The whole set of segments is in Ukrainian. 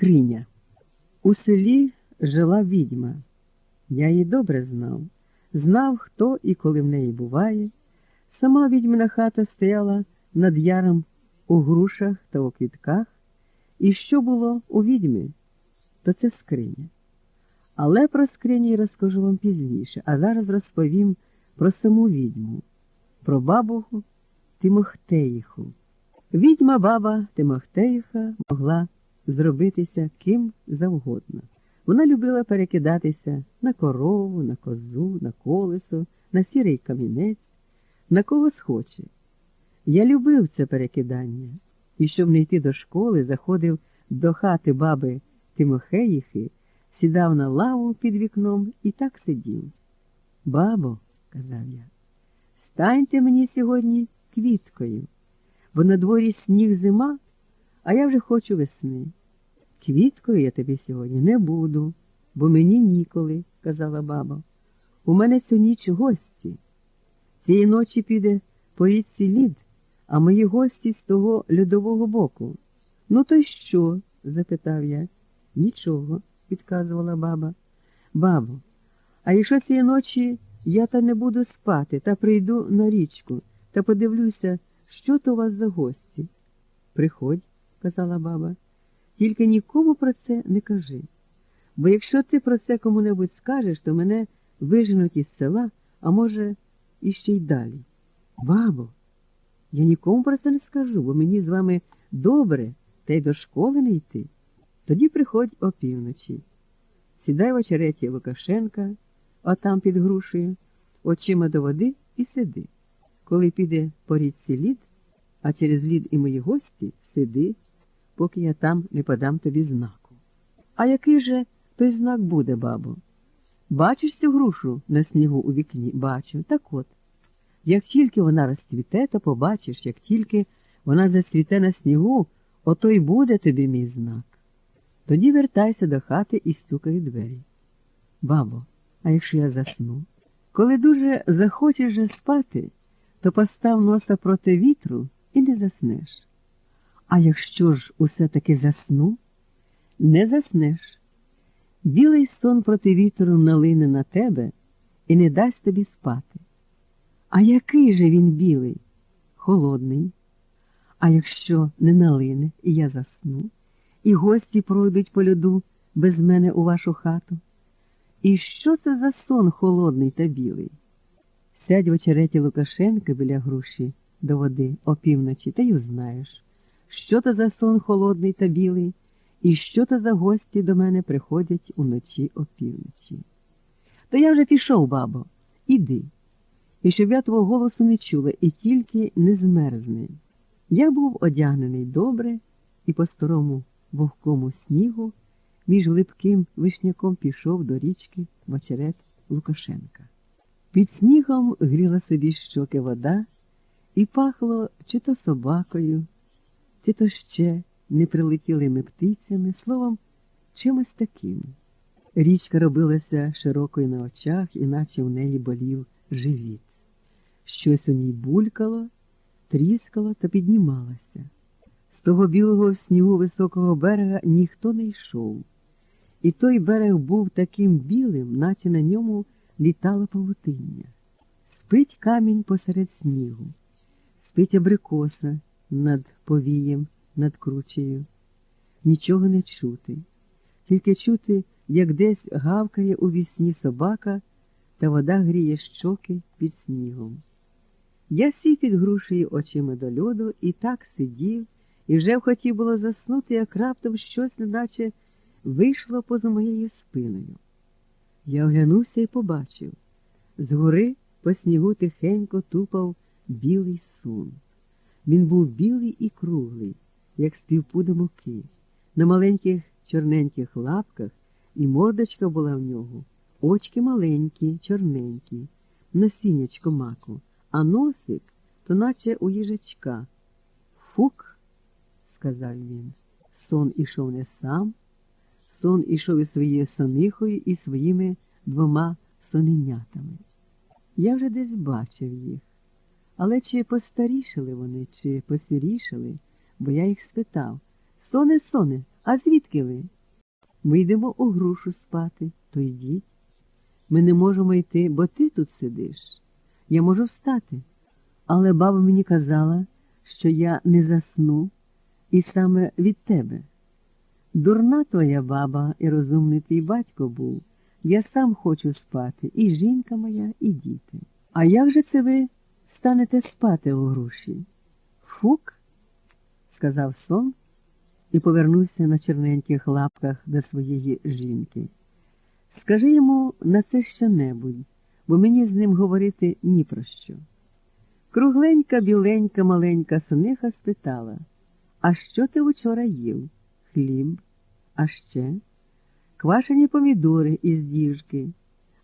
Скриня. У селі жила відьма. Я її добре знав, знав, хто і коли в неї буває. Сама відьмина хата стояла над яром у грушах та у квітках, і що було у відьми, то це скриня. Але про скрині розкажу вам пізніше, а зараз розповім про саму відьму, про бабу Тимохтеїху. Відьма баба Тимохтеїха могла зробитися ким завгодно. Вона любила перекидатися на корову, на козу, на колесо, на сірий камінець, на кого схоче. Я любив це перекидання, і щоб не йти до школи, заходив до хати баби Тимохеїхи, сідав на лаву під вікном і так сидів. Бабо, казав я, станьте мені сьогодні квіткою, бо на дворі сніг зима, а я вже хочу весни. Квіткою я тобі сьогодні не буду, бо мені ніколи, казала баба. У мене цю ніч гості. Цієї ночі піде по річці лід, а мої гості з того льодового боку. Ну, то й що? запитав я. Нічого, відказувала баба. Бабо, а якщо цієї ночі я та не буду спати та прийду на річку та подивлюся, що то у вас за гості? Приходь, казала баба. Тільки нікому про це не кажи. Бо якщо ти про це кому-небудь скажеш, то мене виженуть із села, а може, іще й далі. Бабо, я нікому про це не скажу, бо мені з вами добре, та й до школи не йти. Тоді приходь опівночі. Сідай в очереті Лукашенка, отам під грушею, очима до води і сиди. Коли піде по річці лід, а через лід і мої гості, сиди поки я там не подам тобі знаку. А який же той знак буде, бабо? Бачиш цю грушу на снігу у вікні? Бачу. Так от. Як тільки вона розцвіте, то побачиш, як тільки вона зацвіте на снігу, ото й буде тобі мій знак. Тоді вертайся до хати і стукай двері. Бабо, а якщо я засну? Коли дуже захочеш же спати, то постав носа проти вітру і не заснеш. А якщо ж усе таки засну, не заснеш. Білий сон проти вітру налине на тебе і не дасть тобі спати. А який же він білий? Холодний. А якщо не налине, і я засну, і гості пройдуть по льоду без мене у вашу хату. І що це за сон холодний та білий? Сядь в очереті Лукашенка біля груші до води опівночі, та й узнаєш що то за сон холодний та білий, і що то за гості до мене приходять уночі опівночі. То я вже пішов, бабо, іди. І щоб я твого голосу не чула і тільки не змерзне. Я був одягнений добре і по старому вогкому снігу між липким вишняком пішов до річки в очерет Лукашенка. Під снігом гріла собі щоки вода і пахло чи то собакою чи то ще не прилетілими птицями, словом, чимось таким. Річка робилася широкою на очах, іначе в неї болів живіт. Щось у ній булькало, тріскало та піднімалося. З того білого снігу високого берега ніхто не йшов, і той берег був таким білим, наче на ньому літало павутиння. Спить камінь посеред снігу, спить абрикоса над повієм, над кручею. Нічого не чути, тільки чути, як десь гавкає у вісні собака, та вода гріє щоки під снігом. Я сів під грушею очима до льоду і так сидів, і вже хотів було заснути, як раптом щось, неначе вийшло поза моєю спиною. Я оглянувся і побачив згори по снігу тихенько тупав білий сун. Він був білий і круглий, як співпуда муки, на маленьких чорненьких лапках, і мордочка була в нього, очки маленькі, чорненькі, насіннячко маку, а носик то наче у їжачка. Фук, сказав він, сон ішов не сам, сон ішов із своєю сонихою і своїми двома соненятами. Я вже десь бачив їх. Але чи постарішали вони, чи посвірішали, бо я їх спитав Соне, соне, А звідки ви? Ми йдемо у грушу спати, то йдіть. Ми не можемо йти, бо ти тут сидиш. Я можу встати. Але баба мені казала, що я не засну, і саме від тебе. Дурна твоя баба і розумний твій батько був. Я сам хочу спати, і жінка моя, і діти. А як же це ви станете спати у груші? Фук, сказав сон і повернувся на черненьких лапках до своєї жінки. Скажи йому на це що-небудь, бо мені з ним говорити ні про що. Кругленька, біленька, маленька сониха спитала А що ти вчора їв? Хліб, а ще? Квашені помідори із діжки,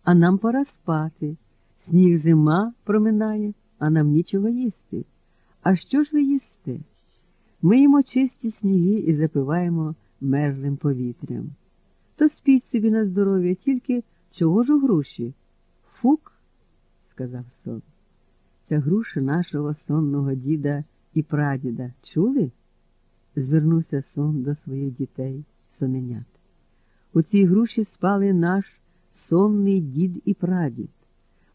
а нам пора спати. Сніг зима проминає, а нам нічого їсти. А що ж ви їсте? Ми їмо чисті сніги і запиваємо мерзлим повітрям. То спіть собі на здоров'я, тільки чого ж у груші? Фук, сказав сон. Ця груша нашого сонного діда і прадіда. Чули? звернувся сон до своїх дітей, соненят. У цій груші спали наш сонний дід і прадід.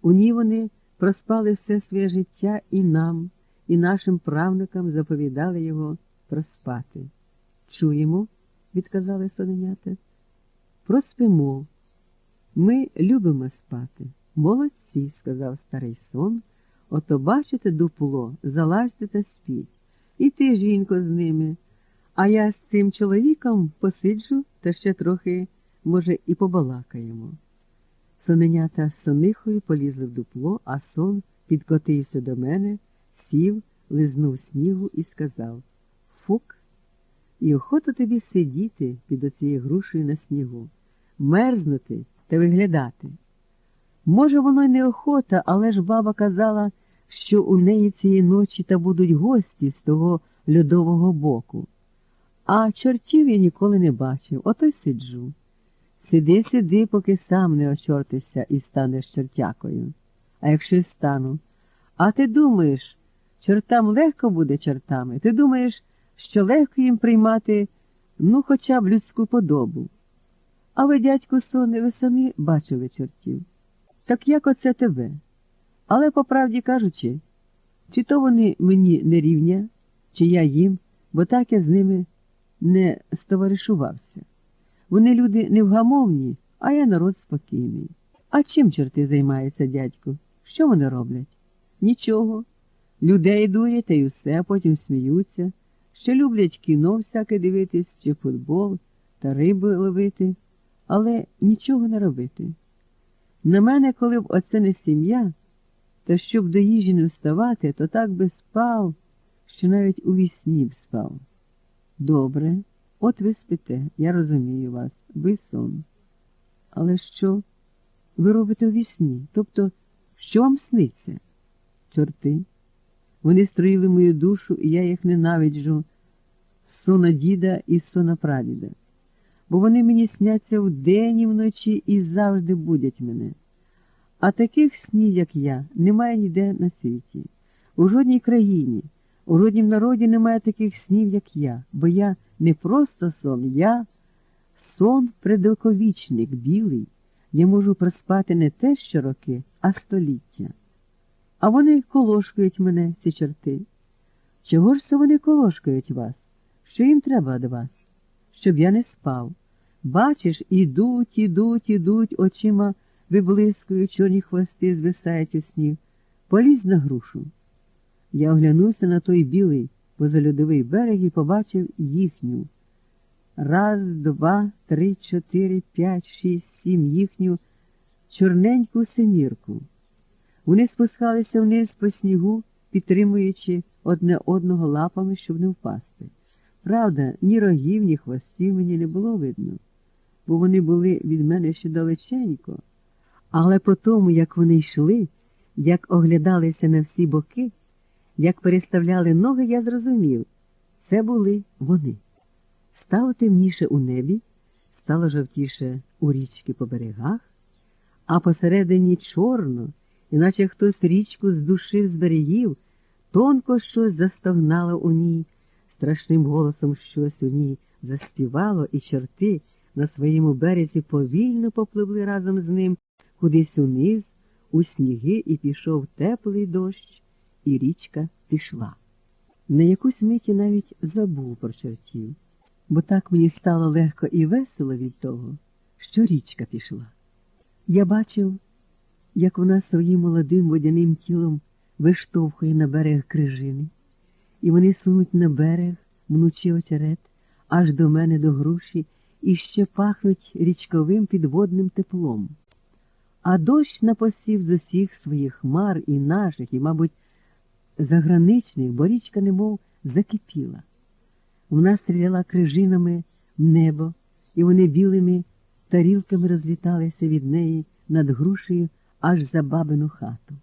У ній вони проспали все своє життя і нам, і нашим правникам заповідали його проспати. Чуємо, відказали соненята. Проспимо. Ми любимо спати. Молодці, сказав старий сон. Ото бачите дупло, залазьте та спіть. І ти, жінко, з ними. А я з цим чоловіком посиджу та ще трохи, може, і побалакаємо. Соненята з сонихою полізли в дупло, а сон підкотився до мене, сів, лизнув снігу і сказав Фук, і охота тобі сидіти під оцією грушею на снігу, мерзнути та виглядати. Може, воно й не охота, але ж баба казала, що у неї цієї ночі та будуть гості з того льодового боку. А чортів я ніколи не бачив, ото й сиджу. Сиди, сиди, поки сам не очортишся і станеш чортякою. А якщо стану. А ти думаєш, чортам легко буде чортами? Ти думаєш, що легко їм приймати, ну, хоча б людську подобу. А ви, дядьку Соне, ви самі бачили чортів. Так як оце тебе? Але, по правді кажучи, чи то вони мені не рівня, чи я їм, бо так я з ними не стоваришувався. Вони люди невгамовні, а я народ спокійний. А чим чорти займаються, дядьку? Що вони роблять? Нічого. Людей дурять та й усе, потім сміються, що люблять кіно всяке дивитись, чи футбол та риби ловити, але нічого не робити. На мене, коли б оце не сім'я, то щоб до їжі не вставати, то так би спав, що навіть у вісні б спав. Добре, от ви спите, я розумію вас, ви сон. Але що? Ви робите у вісні? Тобто, що вам сниться? Чорти. Вони строїли мою душу, і я їх ненавиджу, сона діда і сона прадіда. Бо вони мені сняться вдень і вночі і завжди будять мене. А таких снів, як я, немає ніде на світі. У жодній країні, у жоднім народі немає таких снів, як я, бо я не просто сон, я сон предоковічник, білий. Я можу проспати не те що роки, а століття. А вони колошкають мене, ці чорти. Чого ж це вони колошкають вас? Що їм треба від вас? Щоб я не спав. Бачиш, ідуть, ідуть, ідуть, очима виблискують, чорні хвости звисають у сніг. Полізь на грушу. Я оглянувся на той білий позальодовий берег і побачив їхню. Раз, два, три, чотири, п'ять, шість, сім їхню чорненьку семірку. Вони спускалися вниз по снігу, підтримуючи одне одного лапами, щоб не впасти. Правда, ні рогів, ні хвостів мені не було видно, бо вони були від мене ще далеченько. Але по тому, як вони йшли, як оглядалися на всі боки, як переставляли ноги, я зрозумів це були вони. Стало темніше у небі, стало жовтіше у річки по берегах, а посередині чорно, іначе хтось річку здушив з берегів, тонко щось застогнало у ній, страшним голосом щось у ній заспівало, і чорти на своєму березі повільно попливли разом з ним кудись униз, у сніги, і пішов теплий дощ, і річка пішла. На якусь миті навіть забув про чортів, бо так мені стало легко і весело від того, що річка пішла. Я бачив, як вона своїм молодим водяним тілом виштовхує на берег крижини, і вони сунуть на берег, мнучи очерет, аж до мене до груші, і ще пахнуть річковим підводним теплом. А дощ напосів з усіх своїх хмар і наших, і, мабуть, заграничних, бо річка немов закипіла. Вона стріляла крижинами в небо, і вони білими тарілками розліталися від неї над грушею аж за бабину хату.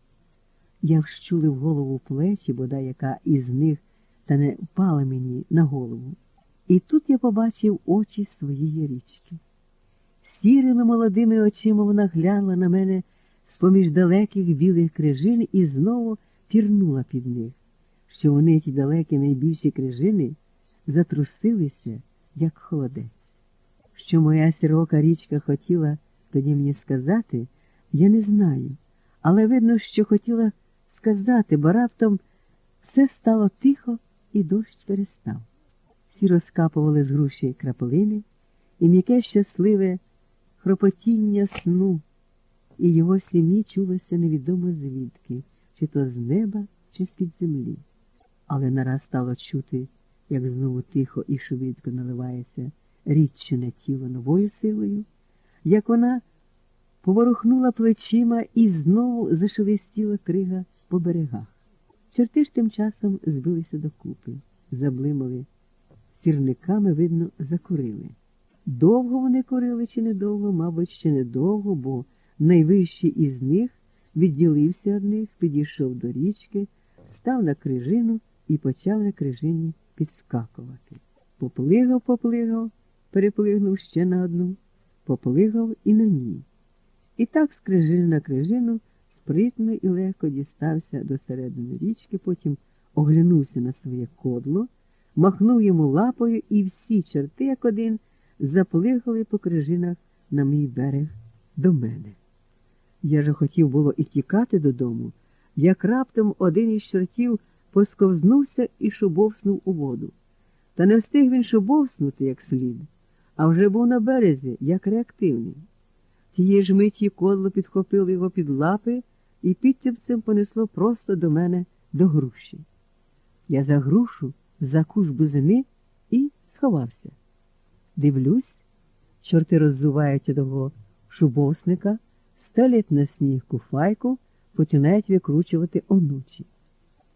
Я вщулив голову плечі, бодай яка із них та не впала мені на голову. І тут я побачив очі своєї річки. Сірими молодими очима вона глянула на мене з-поміж далеких білих крижин і знову пірнула під них, що вони ті далекі найбільші крижини затрусилися, як холодець. Що моя сірока річка хотіла тоді мені сказати, я не знаю, але видно, що хотіла сказати, бо раптом все стало тихо і дощ перестав. Всі розкапували з груші краплини, і м'яке щасливе хропотіння сну, і його сім'ї чулося невідомо звідки, чи то з неба, чи з-під землі. Але нараз стало чути, як знову тихо і швидко наливається рідчине тіло новою силою, як вона поворухнула плечима і знову зашелестіла крига по берегах. Чорти ж тим часом збилися докупи, заблимали, сірниками, видно, закурили. Довго вони курили чи недовго, мабуть, ще недовго, бо найвищий із них відділився від них, підійшов до річки, став на крижину і почав на крижині підскакувати. Поплигав, поплигав, переплигнув ще на одну, поплигав і на ній. І так з крижини на крижину спритно і легко дістався до середини річки, потім оглянувся на своє кодло, махнув йому лапою, і всі черти, як один, заплигали по крижинах на мій берег до мене. Я же хотів було і тікати додому, як раптом один із чортів посковзнувся і шубовснув у воду. Та не встиг він шубовснути як слід, а вже був на березі, як реактивний. Тієї ж миті кодло підхопило його під лапи і підтіпцем понесло просто до мене до груші. Я за грушу, за куш бузини і сховався. Дивлюсь, чорти роззувають того шубосника, стелять на сніг куфайку, починають викручувати онучі.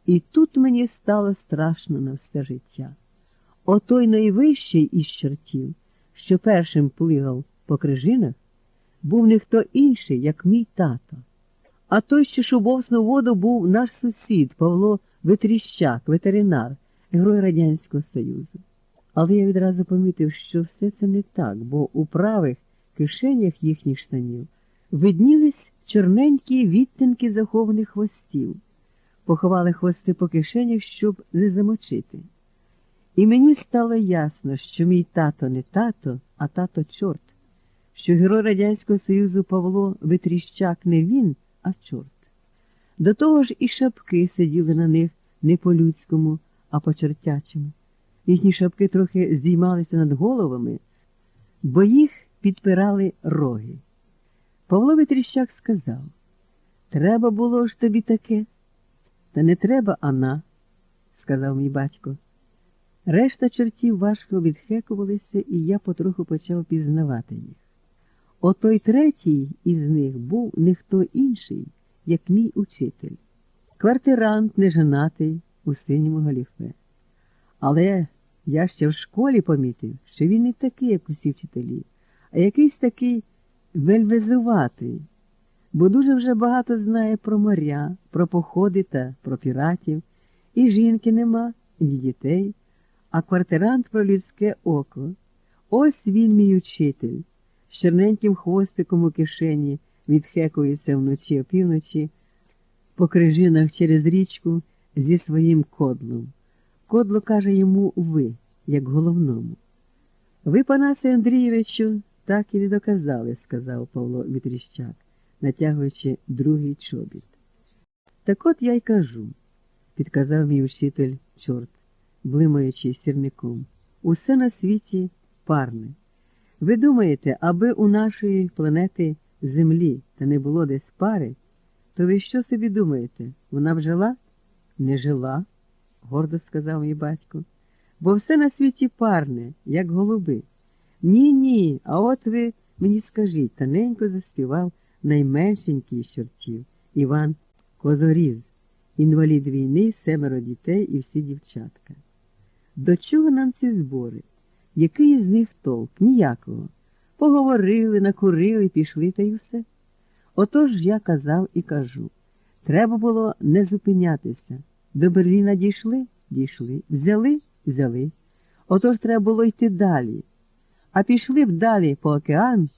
І тут мені стало страшно на все життя. Отой найвищий із чортів, що першим плигав по крижинах, був не хто інший, як мій тато. А той, що шубовсну воду, був наш сусід Павло Витріщак, ветеринар, герой Радянського Союзу. Але я відразу помітив, що все це не так, бо у правих кишенях їхніх штанів виднілись чорненькі відтинки захованих хвостів, поховали хвости по кишенях, щоб не замочити. І мені стало ясно, що мій тато не тато, а тато чорт, що герой Радянського Союзу Павло Витріщак не він, а чорт. До того ж і шапки сиділи на них не по-людському, а по чортячому. Їхні шапки трохи здіймалися над головами, бо їх підпирали роги. Павло Витріщак сказав Треба було ж тобі таке. Та не треба, Анна, сказав мій батько. Решта чортів важко відхекувалися, і я потроху почав пізнавати їх. Отой третій із них був не хто інший, як мій учитель, квартирант неженатий у синьому галіфе. Але я ще в школі помітив, що він не такий, як усі вчителі, а якийсь такий вельвезуватий, бо дуже вже багато знає про моря, про походи та про піратів, і жінки нема, і дітей, а квартирант про людське око. Ось він, мій учитель, з черненьким хвостиком у кишені відхекується вночі опівночі, по крижинах через річку зі своїм кодлом. Кодло каже йому ви, як головному. Ви, Панасе Андрійовичу, так і доказали, сказав Павло Вітріщак, натягуючи другий чобіт. Так от я й кажу, підказав мій учитель чорт, блимаючи сірником. Усе на світі парне. Ви думаєте, аби у нашої планети Землі та не було десь пари, то ви що собі думаєте? Вона б жила? Не жила, гордо сказав мій батько, бо все на світі парне, як голуби. Ні, ні, а от ви мені скажіть, таненько заспівав найменшенький з чортів Іван Козоріз, інвалід війни, семеро дітей і всі дівчатка. До чого нам ці збори? Який із них толк? Ніякого. Поговорили, накурили, пішли та й все. Отож я казав і кажу треба було не зупинятися. До Берліна дійшли, дійшли, взяли, взяли. Отож треба було йти далі. А пішли б далі по океан,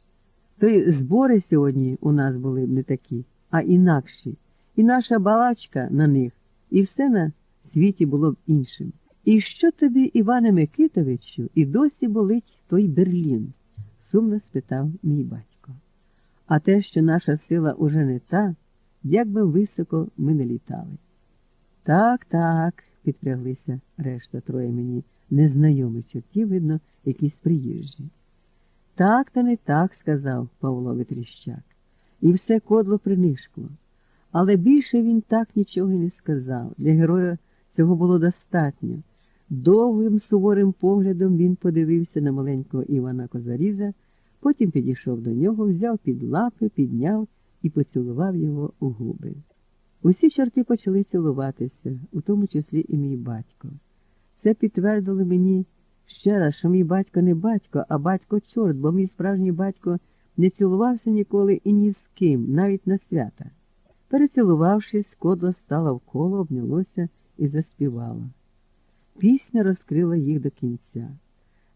то й збори сьогодні у нас були б не такі, а інакші, і наша балачка на них, і все на світі було б іншим. І що тобі, Іване Микитовичу, і досі болить той Берлін? сумно спитав мій батько. А те, що наша сила уже не та, як би високо ми не літали. Так, так, підпряглися решта троє мені незнайомих чортів, видно, якісь приїжджі. Так та не так, сказав Павло Витріщак, і все кодло принишкло. Але більше він так нічого й не сказав. Для героя цього було достатньо. Довгим суворим поглядом він подивився на маленького Івана Козаріза, потім підійшов до нього, взяв під лапи, підняв і поцілував його у губи. Усі чорти почали цілуватися, у тому числі і мій батько. Це підтвердило мені ще раз, що мій батько не батько, а батько чорт, бо мій справжній батько не цілувався ніколи і ні з ким, навіть на свята. Перецілувавшись, кодло стало вколо, обнялося і заспівало. Пісня розкрила їх до кінця.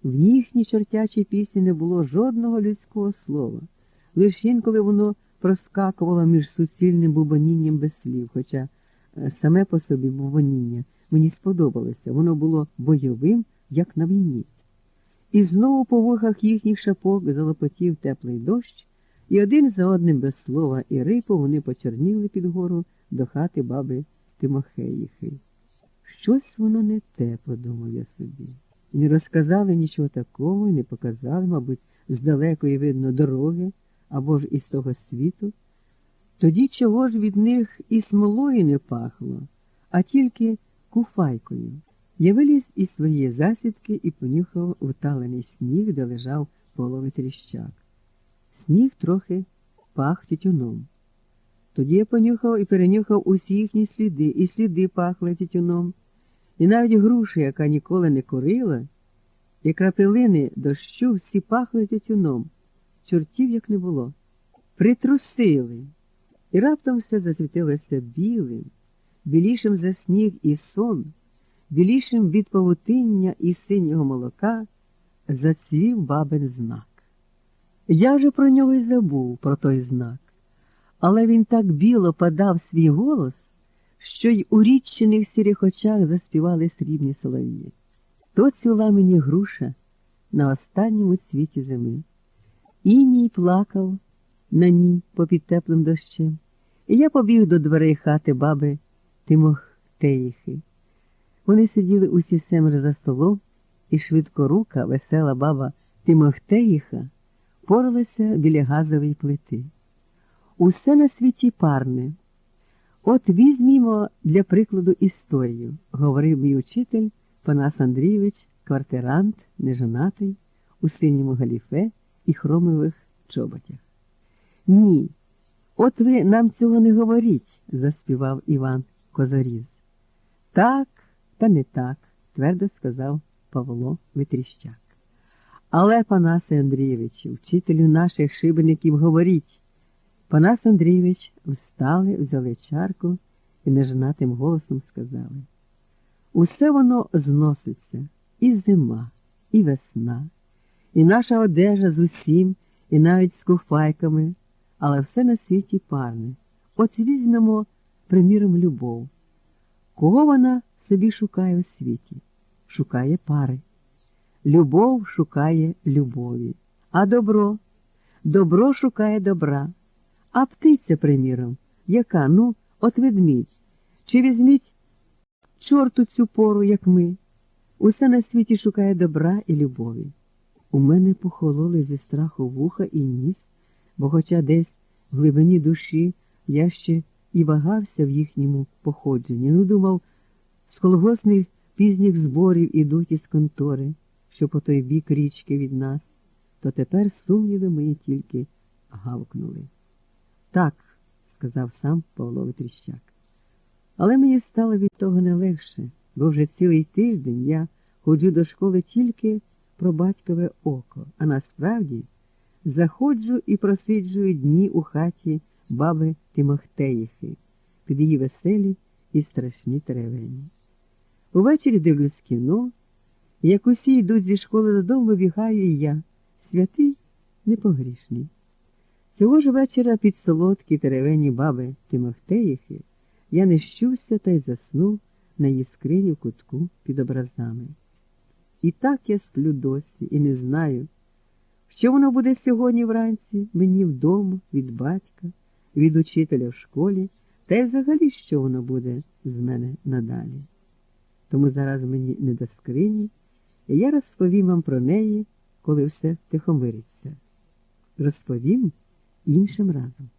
В їхній чортячій пісні не було жодного людського слова, лише інколи воно проскакувало між суцільним бубонінням без слів, хоча е, саме по собі бубоніння мені сподобалося, воно було бойовим, як на війні. І знову по вухах їхніх шапок залопотів теплий дощ, і один за одним без слова і рипу вони почорніли під гору до хати баби Тимохеїхи. Щось воно не те, подумав я собі. І не розказали нічого такого, і не показали, мабуть, з далекої видно дороги або ж із того світу. Тоді чого ж від них і смолою не пахло, а тільки куфайкою. Я виліз із своєї засідки і понюхав вталений сніг, де лежав половий тріщак. Сніг трохи пах тютюном. Тоді я понюхав і перенюхав усі їхні сліди, і сліди пахли тютюном. І навіть груші, яка ніколи не курила, і крапелини дощу всі пахли тютюном, чортів як не було. Притрусили, і раптом все засвітилося білим, білішим за сніг і сон, білішим від павутиння і синього молока зацвів бабин знак. Я вже про нього й забув, про той знак, але він так біло подав свій голос що й у річчених сірих очах заспівали срібні солов'ї. То цвіла мені груша на останньому світі зими. Іній плакав на ній попід теплим дощем, і я побіг до дверей хати баби Тимохтеїхи. Вони сиділи усі семеро за столом, і швидкорука, весела баба Тимохтеїха поралася біля газової плити. Усе на світі парне. От візьмімо для прикладу історію, говорив мій учитель Панас Андрійович, квартирант, неженатий, у синьому галіфе і хромових чоботях. Ні, от ви нам цього не говоріть, заспівав Іван Козаріз. Так, та не так, твердо сказав Павло Витріщак. Але, Панасе Андрійовичу, вчителю наших шибеників, говоріть. Панас Андрійович встали, взяли чарку і неженатим голосом сказали усе воно зноситься, і зима, і весна, і наша одежа з усім, і навіть з куфайками, але все на світі парне. От візьмемо, приміром, любов. Кого вона собі шукає у світі? Шукає пари. любов шукає любові, а добро, добро шукає добра. А птиця, приміром, яка, ну, от ведмідь, чи візьміть чорту цю пору, як ми, усе на світі шукає добра і любові. У мене похололи зі страху вуха і ніс, бо, хоча десь в глибині душі я ще і вагався в їхньому походженні, ну думав, з колгосних пізніх зборів ідуть із контори, що по той бік річки від нас, то тепер сумніви мої тільки гавкнули. Так, сказав сам Павло Витріщак. Але мені стало від того не легше, бо вже цілий тиждень я ходжу до школи тільки про батькове око, а насправді заходжу і просиджую дні у хаті баби Тимохтеїхи під її веселі і страшні теревені. Увечері дивлюсь кіно, як усі йдуть зі школи додому, вибігаю і я, святий непогрішний. Цього ж вечора під солодкі теревені баби Тимохтеїхи я не щувся та й заснув на її скрині в кутку під образами. І так я сплю досі і не знаю, що воно буде сьогодні вранці мені вдома, від батька, від учителя в школі, та й взагалі що воно буде з мене надалі. Тому зараз мені не до скрині, і я розповім вам про неї, коли все втихомириться. Розповім іншим разом.